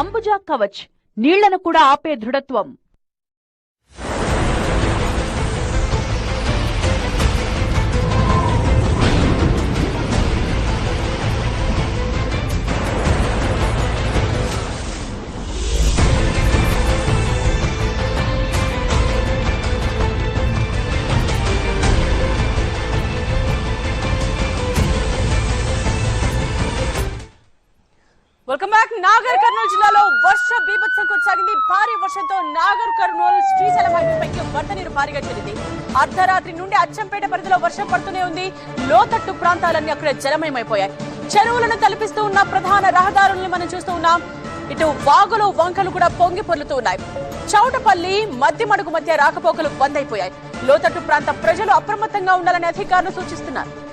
అంబుజా కవచ్. నీళ్ళను కూడా ఆపే దృఢత్వం. వెల్కమ్ బ్యాక్ నాగర్ కర్నూలు కొనసాగింది. భారీ వర్షంతో నాగర్ కర్నూలు శ్రీశైలం హైవేపైకి వరద నీరు భారీగా చెల్లింది అర్ధరాత్రి నుండి అచ్చంపేట పరిధిలో వర్షం పడుతూనే ఉంది. లోతట్టు ప్రాంతాలన్నీ అక్కడ జలమయమైపోయాయి. చెరువులను తలపిస్తూ ఉన్న ప్రధాన రహదారుల్ని మనం చూస్తూ ఉన్నాం. ఇటు వాగులు వంకలు కూడా పొంగి పొర్లుతూ ఉన్నాయి. చౌటపల్లి మధ్యమడుగు మధ్య రాకపోకలు బంద్ అయిపోయాయి. లోతట్టు ప్రాంత ప్రజలు అప్రమత్తంగా ఉండాలని అధికారులు సూచిస్తున్నారు.